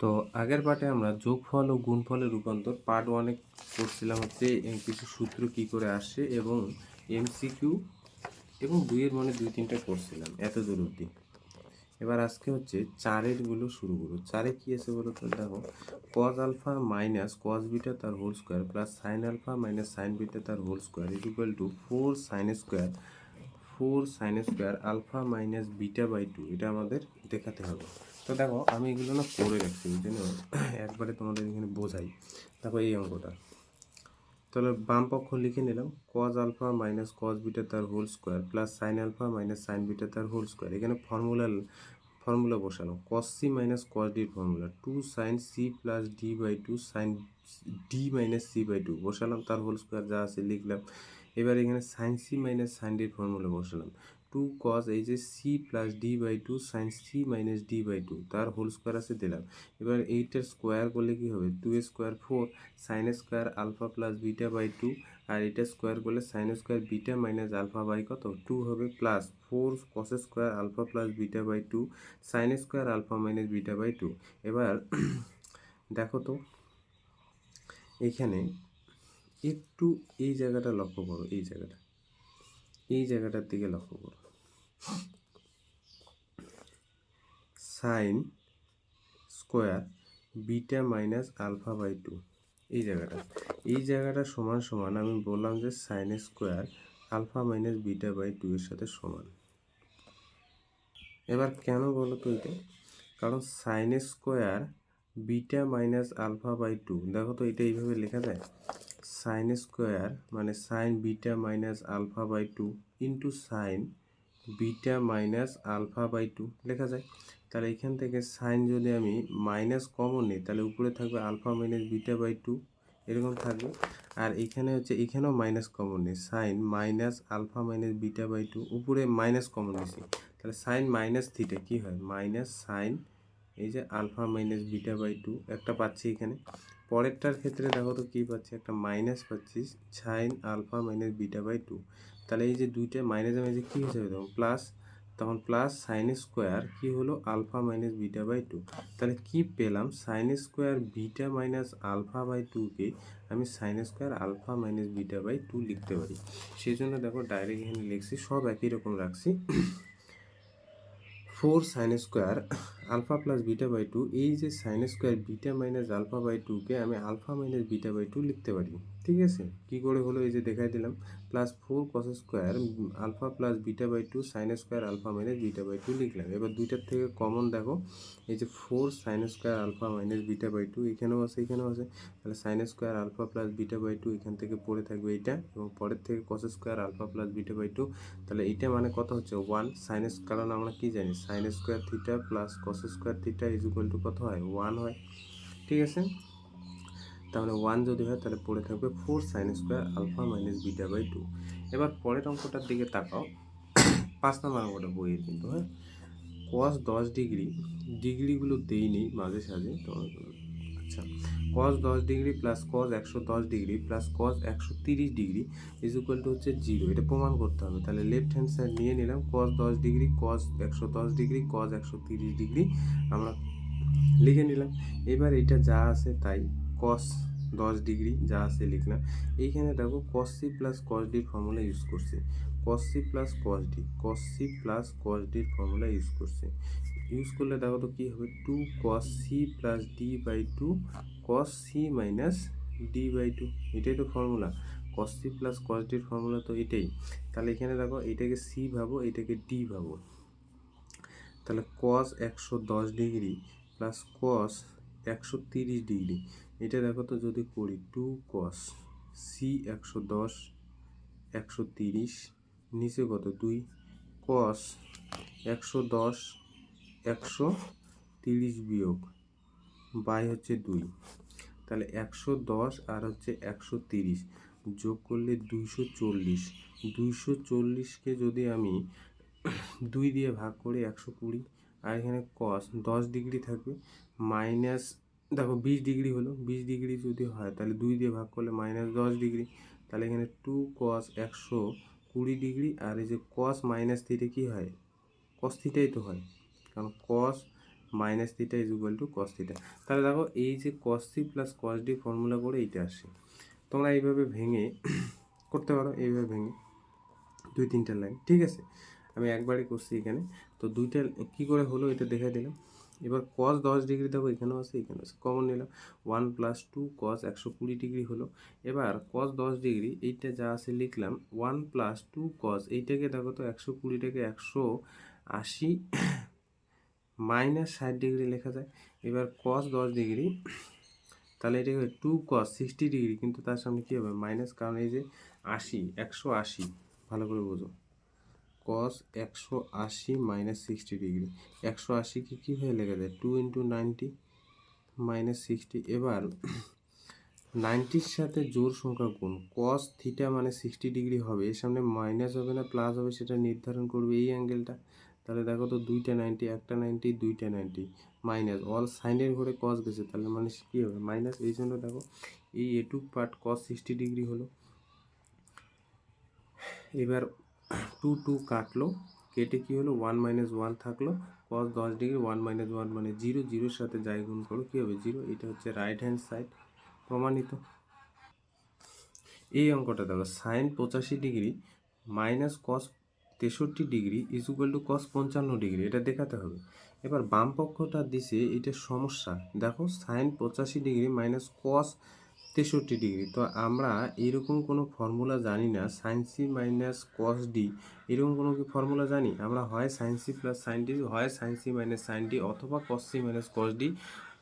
তো আগের পার্টে আমরা যোগফল ও গুণফলের রূপান্তর পার্ট ওয়ানে করছিলাম হচ্ছে কিছু সূত্র কি করে আসে এবং এমসিকিউ এবং দুইয়ের মানে দুই তিনটা করছিলাম, এত দূর অবধি। এবার আজকে হচ্ছে চারেরগুলো শুরু করব। চারে কি আছে বলো তো? দেখো cos alpha minus cos beta তার whole square plus sine alpha minus sine beta তার whole square is equal to four sine square four sine square alpha minus beta by two এটা আমাদের দেখাতে হবে। তো দেখো, আমি এগুলো না করে রাখছি জন্য একবারে তোমাদের এখানে বোঝাই। দেখো এই অঙ্কটা। তাহলে বাম পক্ষ লিখে নিলাম cos alpha minus cos beta তার whole square plus sine alpha minus sine beta তার হোল স্কোয়ার এখানে ফর্মুলা ফর্মুলা বসালাম কস সি মাইনাস কস ডির formula two sine C plus D by two sine D minus C by two বসালাম তার whole square যা আছে লিখলাম। এবার এখানে সাইন সি মাইনাস সাইন ডির ফর্মুলা বসালাম। টু কস এই যে C plus D by two sine C minus D by two তার হোল স্কোয়ার আছে দিলাম। এবার এইটার স্কোয়ার করলে কি হবে? Two square four sine square alpha plus beta by two আর এটা স্কোয়ার করলে sine square beta minus alpha by কত? টু হবে plus four cos square alpha plus beta by two sine square alpha minus beta by two এবার দেখো তো এইখানে একটু এই জায়গাটা লক্ষ্য করো, এই জায়গাটা। এই জায়গাটার দিকে লক্ষ্য করো। Sine square beta minus alpha by two এই জায়গাটা। এই জায়গাটা সমান সমান, আমি বললাম যে sine square alpha minus beta by two এর সাথে সমান। এবার কেন বলো তো এটা? কারণ sine square beta minus alpha by two দেখো তো এটা এইভাবে লেখা যায়? সাইন স্কোয়ার মানে sine beta minus alpha by two into sine beta minus alpha by two লেখা যায়। তাহলে এখান থেকে সাইন যদি আমি মাইনাস কমন নিই, তাহলে উপরে থাকবে alpha minus beta by two এরকম থাকবে। আর এখানে হচ্ছে, এখানেও মাইনাস কমন নেই। Sine minus alpha minus beta by two উপরে মাইনাস কমন নিছি। তাহলে সাইন মাইনাস থিটা কী হয়? মাইনাস সাইন এই যে alpha minus beta by two একটা পাচ্ছি এখানে। পরেরটার ক্ষেত্রে দেখো তো কী পাচ্ছি? একটা মাইনাস পাচ্ছি sine alpha minus beta by two তাহলে এই যে দুইটা মাইনাসে মাইনাসে কী হিসাবে তখন প্লাস তখন প্লাস সাইন স্কোয়ার কী হলো? Alpha minus beta by two তাহলে কী পেলাম? Sine square beta minus alpha by টুকে আমি sine square alpha minus beta by two লিখতে পারি। সেই জন্য দেখো ডাইরেক্ট এখানে লিখছি, সব একই রকম রাখছি। Four sine square alpha plus beta by two, এই যে sine square beta minus alpha by টুকে আমি alpha minus beta by two লিখতে পারি। ঠিক আছে? কী করে হলো? এই যে দেখাই দিলাম। Plus four cos square alpha plus beta by two sine square alpha minus beta by two লিখলাম। এবার দুইটার থেকে কমন দেখো, এই যে four sine square alpha minus beta by two এখানেও আছে এখানেও আছে। তাহলে sine square alpha plus beta by two এখান থেকে পড়ে থাকবে এইটা এবং পরের থেকে cos square alpha plus beta by two তাহলে এইটা মানে কত হচ্ছে? ওয়ান সাইন কারণ আমরা কি জানি? Sine square theta plus cos square theta is equal to কত হয়? ওয়ান হয়। ঠিক আছে? তাহলে ওয়ান যদি হয় তাহলে পড়ে থাকবে four sine square alpha minus beta by two এবার পরের অঙ্কটার দিকে তাকাও। পাঁচ নম্বর অঙ্কটা বইয়ের কিন্তু হ্যাঁ? কস দশ ডিগ্রি ডিগ্রিগুলো দেইনি মাঝে সাঝে, তো আচ্ছা। কস দশ ডিগ্রি প্লাস কস একশো দশ ডিগ্রি প্লাস কস একশো তিরিশ ডিগ্রি ইজ ইকুয়াল টু হচ্ছে জিরো এটা প্রমাণ করতে হবে। তাহলে লেফট হ্যান্ড সাইড নিয়ে নিলাম কস দশ ডিগ্রি কস একশো দশ ডিগ্রি কস একশো তিরিশ ডিগ্রি আমরা লিখে নিলাম। এবার এটা যা আছে তাই। কস দশ ডিগ্রি যা আছে লিখলাম এইখানে দেখো কস সি প্লাস কস ডির ফর্মুলা ইউজ করছে। Cos C plus cos D cos C plus cos ডির ফর্মুলা ইউজ করছে। ইউজ করলে দেখো তো কী হবে? Two cos C plus D by two cos C minus D by two এটাই তো ফর্মুলা কস প্লাস কস ডির ফর্মুলা তো এটাই। তাহলে এখানে দেখো এটাকে সি ভাবো, এটাকে ডি ভাবো। তাহলে কস একশো দশ ডিগ্রি প্লাস কস একশো তিরিশ ডিগ্রি। এটা দেখো তো যদি করি টু কস সি একশো দশ, একশো তিরিশ, নিচে কত? দুই। কস একশো দশ, একশো তিরিশ বিয়োগ বাই হচ্ছে দুই। তাহলে একশো দশ আর হচ্ছে একশো তিরিশ যোগ করলে দুইশো চল্লিশ। দুইশো চল্লিশকে যদি আমি দুই দিয়ে ভাগ করি একশো কুড়ি, আর এখানে কস দশ ডিগ্রি থাকবে, মাইনাস দেখো বিশ ডিগ্রি হলো, বিশ ডিগ্রি যদি হয় তাহলে দুই দিয়ে ভাগ করলে মাইনাস দশ ডিগ্রি, তাহলে এখানে টু কস একশো কুড়ি ডিগ্রি আর এই যে কস মাইনাস থিটা কী হয়? কস থিটাই তো হয়, কারণ cos minus theta is equal to cos theta তাহলে দেখো এই যে cos C plus cos D formula করে এইটা আসে। তোমরা এইভাবে ভেঙে করতে পারো, এইভাবে ভেঙে দুই তিনটা লাইন ঠিক আছে? আমি একবারই করছি এখানে। তো দুইটা কী করে হলো এটা দেখে দিলাম। এবার কস দশ ডিগ্রি দেখো, এখানেও আছে এখানেও আছে। কমন নিলাম। ওয়ান প্লাস টু কস একশো কুড়ি ডিগ্রি হলো। এবার কস দশ ডিগ্রি, এইটা যা আছে লিখলাম ওয়ান প্লাস টু কস এইটাকে দেখো তো একশো কুড়িটাকে একশো আশি মাইনাস ষাট ডিগ্রি লেখা যায়। এবার কস দশ ডিগ্রি, তাহলে এটাকে টু কস সিক্সটি ডিগ্রি, কিন্তু তার সামনে কী হবে? মাইনাস কারণ এই যে আশি, একশো আশি, ভালো করে বোঝো। কস একশো আশি মাইনাস সিক্সটি ডিগ্রি একশো আশিকে কী হয়ে লেখা যায়? Two into ninety minus sixty এবার নাইনটির সাথে জোর সংখ্যা গুণ কস থিটা মানে সিক্সটি ডিগ্রি হবে। এর সামনে মাইনাস হবে না প্লাস হবে সেটা নির্ধারণ করবে এই অ্যাঙ্গেলটা তাহলে দেখো তো দুইটা নাইনটি একটা নাইনটি দুইটা নাইনটি মাইনাস অল সাইনের ঘরে কস গেছে, তাহলে মানে কী হবে? মাইনাস এই জন্য দেখো, এই এটুক পার্ট কস সিক্সটি ডিগ্রি হলো। এবার টু টু কাটলো, কেটে কী হলো? ওয়ান মাইনাস ওয়ান থাকল কস দশ ডিগ্রি ওয়ান মাইনাস ওয়ান মানে জিরো জিরোর সাথে যাই গুণ করো, কী হবে? জিরো এটা হচ্ছে রাইট হ্যান্ড সাইড প্রমাণিত। এই অঙ্কটা দেখো সাইন পঁচাশি ডিগ্রি মাইনাস কস তেষট্টি degree is equal to cos পঞ্চান্ন ডিগ্রি এটা দেখাতে হবে। এবার বাম পক্ষটা দিছে, এটা সমস্যা। দেখো সাইন পঁচাশি ডিগ্রি মাইনাস কস তেষট্টি ডিগ্রি। তো আমরা এরকম কোনো ফর্মুলা জানি না। Sine C minus cos D এরকম কোনো কি ফর্মুলা জানি? আমরা হয় sine C plus sine D হয় sine C minus sine D অথবা cos C minus cos D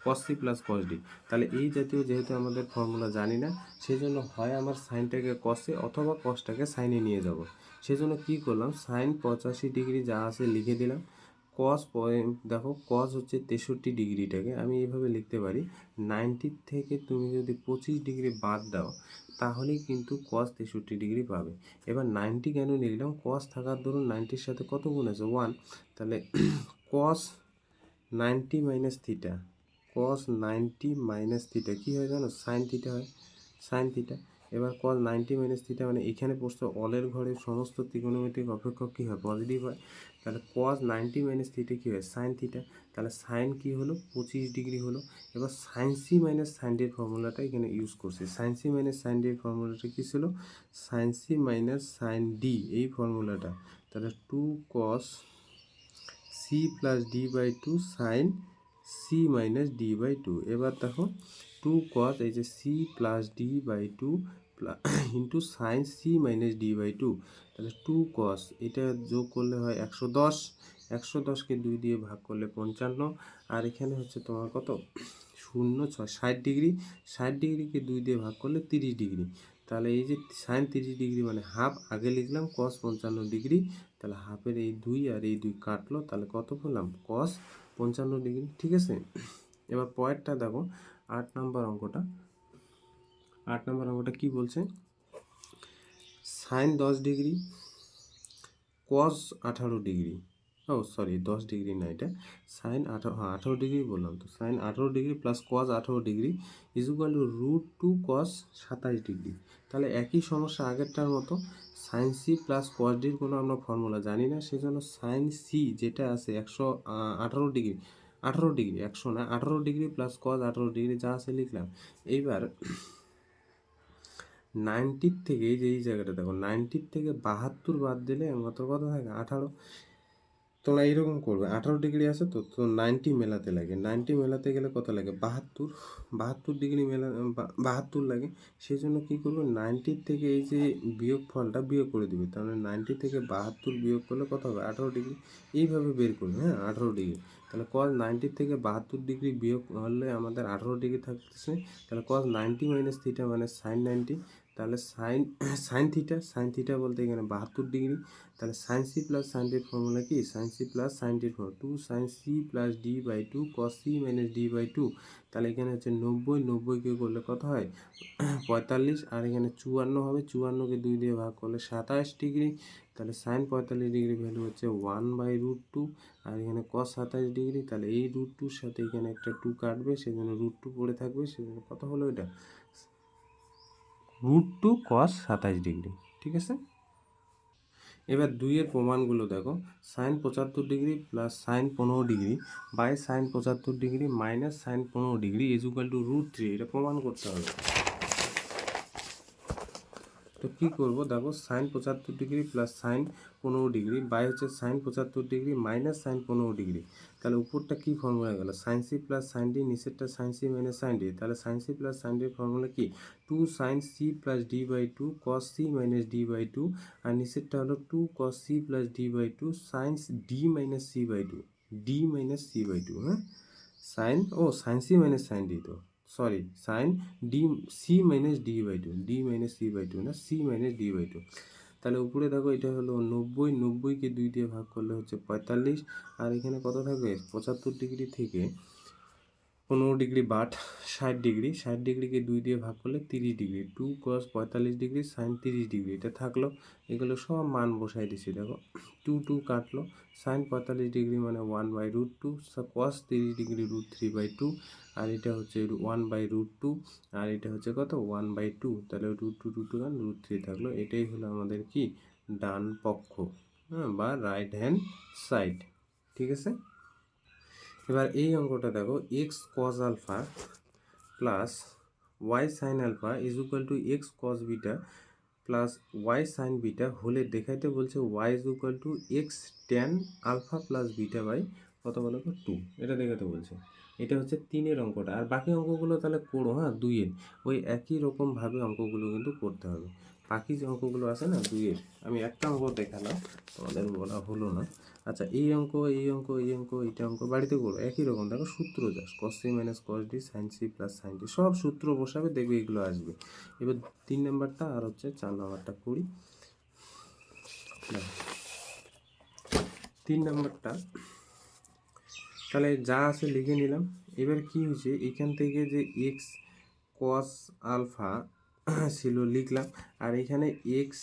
cos C plus cos D তাহলে এই জাতীয় যেহেতু আমাদের ফর্মুলা জানি না, সেজন্য হয় আমার সাইনটাকে কসে অথবা কসটাকে সাইনে নিয়ে যাব। সেজন্য কি করলাম? সাইন পঁচাশি ডিগ্রি যা আছে লিখে দিলাম। কস দেখো কস হচ্ছে তেষট্টি ডিগ্রিটাকে, আমি এইভাবে লিখতে পারি। নাইনটির থেকে তুমি যদি পঁচিশ ডিগ্রি বাদ দাও, তাহলেই কিন্তু কস তেষট্টি ডিগ্রি পাবে। এবার নাইনটি কেন লিখলাম কস থাকার ধরুন নাইনটির সাথে কত গুণ আছে? ওয়ান তাহলে cos ninety minus theta cos ninety minus theta কী হয় জানো? সাইন থিটা হয় সাইন থিটা এবার কস নাইনটি মাইনাস থিটা মানে এখানে পড়ছে অলের ঘরে সমস্ত ত্রিকোণমিতিক অপেক্ষক কী হয়? পজিটিভ হয়। তাহলে কস নাইনটি মাইনাস থিটা কী হয়? সাইন থিটা তাহলে সাইন কী হলো? পঁচিশ ডিগ্রি হলো। এবার সাইন সি মাইনাস সাইন ডির ফর্মুলাটা এখানে ইউজ করছি। সাইন সি মাইনাস সাইন ডির ফর্মুলাটা কী ছিল? Sine C minus sine D এই ফর্মুলাটা তাহলে two cos C plus D by two sine C minus D by two এবার দেখো টু কস এই যে C plus D by two into sine C minus D by two তাহলে two cos এটা যোগ করলে হয় একশো দশ, একশো দশকে দুই দিয়ে ভাগ করলে পঞ্চান্ন, আর এখানে হচ্ছে তোমার কত? শূন্য ছয়, ষাট ডিগ্রি, ষাট ডিগ্রিকে দুই দিয়ে ভাগ করলে তিরিশ ডিগ্রি, তাহলে এই যে সাইন তিরিশ ডিগ্রি মানে হাফ আগে লিখলাম কস পঞ্চান্ন ডিগ্রি, তাহলে হাফের এই দুই আর এই দুই কাটলো, তাহলে কত পেলাম? কস পঞ্চান্ন ডিগ্রি, ঠিক আছে? এবার পয়েন্টটা দেখো, আট নম্বর অঙ্কটা আট নম্বর অঙ্কটা কি বলছে? সাইন দশ ডিগ্রি কস আঠারো ডিগ্রি। ও সরি দশ ডিগ্রি না এটা। সাইন আঠারো হ্যাঁ আঠারো ডিগ্রি বললাম তো। সাইন আঠারো ডিগ্রি প্লাস কস আঠারো degree is equal to root two cos সাতাশ ডিগ্রি। তাহলে একই সমস্যা আগেরটার মতো সাইন সি প্লাস কস ডির কোনো আমরা ফর্মুলা জানি না, সেজন্য সাইন সি যেটা আছে একশো আঠারো ডিগ্রি আঠারো ডিগ্রি, একশো না, আঠারো ডিগ্রি প্লাস কস আঠারো ডিগ্রি যা আছে লিখলাম। এইবার নাইনটির থেকে এই যে এই জায়গাটা দেখো, নাইনটির থেকে বাহাত্তর বাদ দিলে কত কত থাকে আঠারো। তোমরা এইরকম করবে, আঠারো ডিগ্রি আছে তো তো নাইনটি মেলাতে লাগে। নাইনটি মেলাতে গেলে কত লাগে? বাহাত্তর। বাহাত্তর ডিগ্রি মেলা বাহাত্তর লাগে। সেই জন্য কী করবে? নাইনটির থেকে এই যে বিয়োগ ফলটা বিয়োগ করে দিবে। তাহলে নাইনটি থেকে বাহাত্তর বিয়োগ করলে কত হবে? আঠারো ডিগ্রি। এইভাবে বের করবে হ্যাঁ আঠারো ডিগ্রি। তাহলে কজ নাইনটির থেকে বাহাত্তর ডিগ্রি বিয়োগ হলে আমাদের আঠারো ডিগ্রি থাকতেছে। তাহলে কজ নাইনটি মাইনাস থিটা মানে সাইন নাইনটি। তাহলে sine sine theta sine theta বলতে এখানে বাহাত্তর ডিগ্রি তাহলে সাইন সি প্লাস সাইন ডির ফর্মুলা কি? সাইন সি প্লাস সাইন ডির formula two sine C plus D by two cos C minus D by two তাহলে এখানে হচ্ছে নব্বই নব্বইকে করলে কত হয়? পঁয়তাল্লিশ, আর এখানে চুয়ান্ন হবে চুয়ান্নকে দুই দিয়ে ভাগ করলে সাতাশ ডিগ্রি তাহলে সাইন পঁয়তাল্লিশ ডিগ্রি ভ্যালু হচ্ছে ওয়ান বাই রুট টু আর এখানে কস সাতাশ ডিগ্রি তাহলে এই রুট টুর সাথে এখানে একটা টু কাটবে, সেজন্য রুট টু পড়ে থাকবে, সেজন্য কত হলো এটা? রুট টু কস সাতাশ ডিগ্রি, ঠিক আছে? এবার দুইয়ের প্রমাণগুলো দেখো। সাইন পঁচাত্তর ডিগ্রি প্লাস সাইন পনেরো ডিগ্রি বাই সাইন পঁচাত্তর ডিগ্রি মাইনাস সাইন পনেরো degree is equal to root three এটা প্রমাণ করতে হবে। তো কী করব? দেখো সাইন পঁচাত্তর ডিগ্রি প্লাস সাইন পনেরো ডিগ্রি বাই হচ্ছে সাইন পঁচাত্তর ডিগ্রি মাইনাস সাইন পনেরো ডিগ্রি। তাহলে উপরটা কী ফর্মুলা গেল? Sine C plus sine D নিচেরটা sine C minus sine D তাহলে সাইন সি প্লাস সাইন ডির ফর্মুলা কি? Two sine C plus D by two cos C minus D by two আর নিচেরটা হলো two cos C plus D by two sine D minus C by two D minus C by two হ্যাঁ? Sine ও sine C minus sine D তো। Sorry sine D C minus D by two D minus C by two না C minus D by two তাহলে উপরে দেখো এটা হলো নব্বই, নব্বইকে দুই দিয়ে ভাগ করলে হচ্ছে পঁয়তাল্লিশ। আর এখানে কত থাকবে? পঁচাত্তর ডিগ্রি থেকে পনেরো ডিগ্রি বাট ষাট ডিগ্রি, ষাট ডিগ্রিকে দুই দিয়ে ভাগ করলে তিরিশ ডিগ্রি। টু কস পঁয়তাল্লিশ ডিগ্রি, সাইন তিরিশ ডিগ্রি। এটা থাকল, এগুলো সব মান বসাই দিছি, দেখো। টু টু কাটলো, সাইন পঁয়তাল্লিশ ডিগ্রি মানে one by root two cos তিরিশ degree root three by two, আর এটা হচ্ছে ওয়ান বাই রুট টু, আর এটা হচ্ছে কত? One by two. তাহলে root two root two root three থাকল। এটাই হলো আমাদের কি? ডান পক্ষ হ্যাঁ বা রাইট হ্যান্ড সাইড, ঠিক আছে? এবার এই অঙ্কটা দেখো x cos alpha plus y sine alpha is equal to x cos beta plus y sine beta হলে দেখাইতে বলছে y is equal to x tan alpha plus beta by কত বলো তো টু এটা দেখাতে বলছে। এটা হচ্ছে তিনের অঙ্কটা, আর বাকি অঙ্কগুলো তাহলে করো হ্যাঁ দুইয়ের। ওই একই রকমভাবে অঙ্কগুলো কিন্তু করতে হবে। বাকি যে অঙ্কগুলো আছে না দুইয়ের আমি একটা অঙ্ক দেখালাম, তোমাদের বলা হলো না। আচ্ছা এই অঙ্ক এই অঙ্ক এই অঙ্ক, এইটা অঙ্ক, বাড়িতে করো, একই রকম, দেখো সূত্র যাস cos c minus cos d sine c plus sine d সব সূত্র বসাবে, দেখবে এগুলো আসবে। এবার তিন নাম্বারটা আর হচ্ছে চার নাম্বারটা করি। তিন নাম্বারটা, তাহলে যা আছে লিখে নিলাম। এবার কি হয়েছে, এখান থেকে যে এক্স কস আলফা ছিল, লিখলাম। আর এখানে এক্স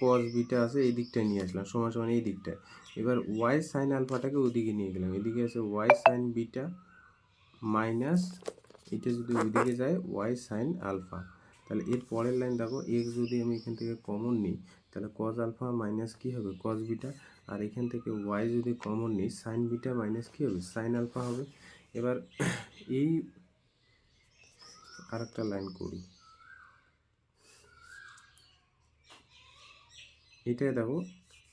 কস বিটা আছে, এই দিকটায় নিয়ে আসলাম, সমান সমান এই দিকটায়। এবার ওয়াই সাইন আলফাটাকে ওদিকে নিয়ে গেলাম। এদিকে আছে ওয়াই সাইন বিটা মাইনাস এটা যদি ওইদিকে যায় ওয়াই সাইন আলফা। তাহলে এর পরের লাইন দেখো এক্স যদি আমি এখান থেকে কমন নিই, তাহলে কজ আলফা মাইনাস কী হবে? কজ বিটা আর এখান থেকে ওয়াই যদি কমন নিই সাইন বিটা মাইনাস কী হবে? সাইন আলফা হবে। এবার এই আরেকটা লাইন করি। এটা দেখো,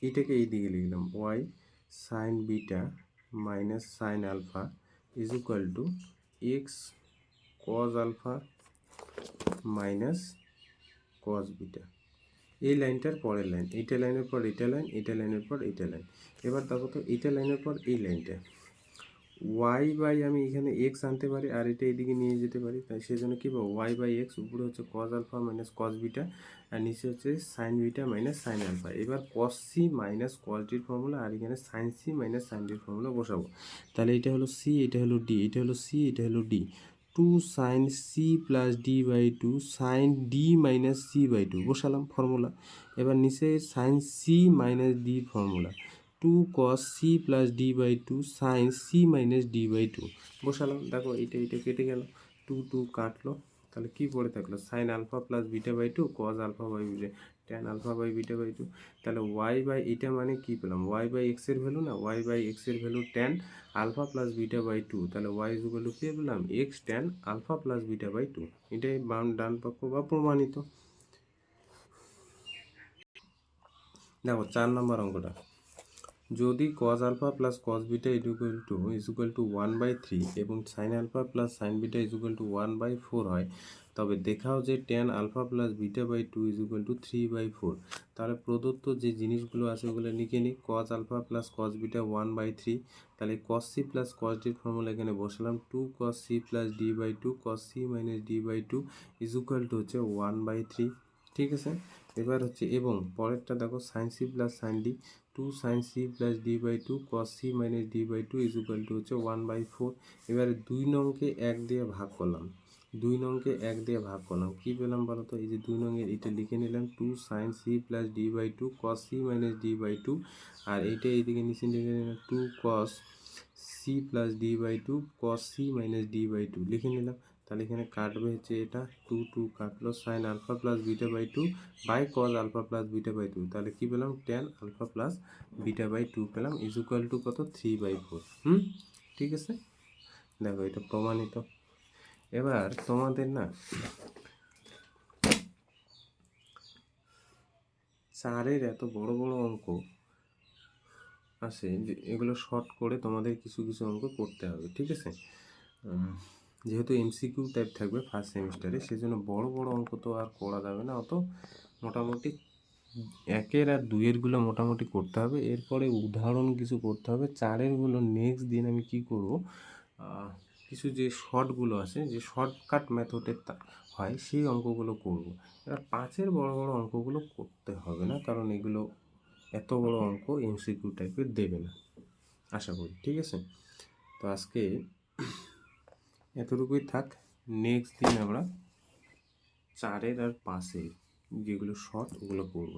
এটাকে এই দিকে লিখলাম y sine beta minus sine alpha is equal to x cos alpha minus cos beta এই লাইনটার পরের লাইন এইটা লাইনের পর এটা লাইন, এটা লাইনের পর এটা লাইন। এবার দেখো তো এইটা লাইনের পর এই লাইনটা। ওয়াই বাই আমি এখানে এক্স আনতে পারি আর এটা এদিকে নিয়ে যেতে পারি। তাই সেজন্য কী পাবো? ওয়াই বাই এক্স উপরে হচ্ছে cos alpha minus cos beta আর নিচে হচ্ছে sine beta minus sine alpha এবার কস সি মাইনাস কস ডির ফর্মুলা আর এখানে সাইন সি মাইনাস সাইন ডির ফর্মুলা বসাবো। তাহলে এটা হলো সি এটা হলো ডি এটা হলো সি এটা হলো d two sine c plus d by two sine d minus c by two বসালাম ফর্মুলা এবার নিচে sine c minus d formula two cos c plus d by two sine c minus d by two বসালাম, দেখো এইটা এইটা কেটে গেল two two কাটলো। তাহলে কি পড়ে থাকল? Sine alpha plus beta by two cos alpha by beta tan alpha by beta by two তাহলে ওয়াই বাই এটা মানে কি পেলাম? ওয়াই বাই এক্সের ভ্যালু না? ওয়াই বাই এক্সের value tan alpha plus beta by two তাহলে ওয়াই ইজ ভ্যালু পেয়ে পেলাম? X tan alpha plus beta by two এটাই বাম, ডান পক্ষ বা প্রমাণিত। দেখো, চার নম্বর অঙ্কটা। যদি cos alpha plus cos beta is equal to is equal to one by three এবং sine alpha plus sine beta is equal to one by four হয়, তবে দেখাও যে tan alpha plus beta by two is equal to three by four তাহলে প্রদত্ত যে জিনিসগুলো আছে ওগুলো লিখে নিই। Cos alpha plus cos beta one by three তাহলে কস সি প্লাস কস ডির ফর্মুলা এখানে বসালাম। Two cos c plus d by two cos c minus d by two is equal to হচ্ছে ওয়ান বাই থ্রি ঠিক আছে? এবার হচ্ছে এবং পরেরটা দেখো sine c plus sine d two sine c plus d by two cos c minus d by two is equal to হচ্ছে one by four এবারে দুই নংকে এক দিয়ে ভাগ করলাম। দুই নংকে এক দিয়ে ভাগ করলাম। কী পেলাম বলো তো এই যে দুই নংয়ের এটা লিখে নিলাম two sine c plus d by two cos c minus d by two আর এইটা এইদিকে নিচে লিখে নিলাম two cos c plus d by two cos c minus d by two লিখে নিলাম। তাহলে এখানে কাটবে হচ্ছে এটা টু টু কাটলো sine alpha plus beta by two by cos alpha plus beta by two তাহলে কী পেলাম? Tan alpha plus beta by two পেলাম ইজ ইকুয়াল টু কত? থ্রি বাই ফোর হুম? ঠিক আছে? দেখো এটা প্রমাণিত। এবার তোমাদের না চারের এত বড় বড় অঙ্ক আছে যে এগুলো শর্ট করে তোমাদের কিছু কিছু অঙ্ক করতে হবে, ঠিক আছে? যেহেতু এমসিকিউ টাইপ থাকবে ফার্স্ট সেমিস্টারে সেজন্য বড় বড় অঙ্ক তো আর করা যাবে না। অত মোটামুটি একের আর দুইয়েরগুলো মোটামুটি করতে হবে। এরপরে উদাহরণ কিছু করতে হবে। চারেরগুলো নেক্সট দিন আমি কি করব? কিছু যে শর্টগুলো আছে, যে শর্টকাট মেথডের হয়, সেই অঙ্কগুলো করব। এবার পাঁচের বড় বড় অঙ্কগুলো করতে হবে না, কারণ এগুলো এত বড় অঙ্ক এমসিকিউ টাইপের দেবে না। আশা করি, ঠিক আছে? তো আজকে এতটুকুই থাক নেক্সট দিন আমরা চারের আর পাঁচের যেগুলো শর্ট ওগুলো করব।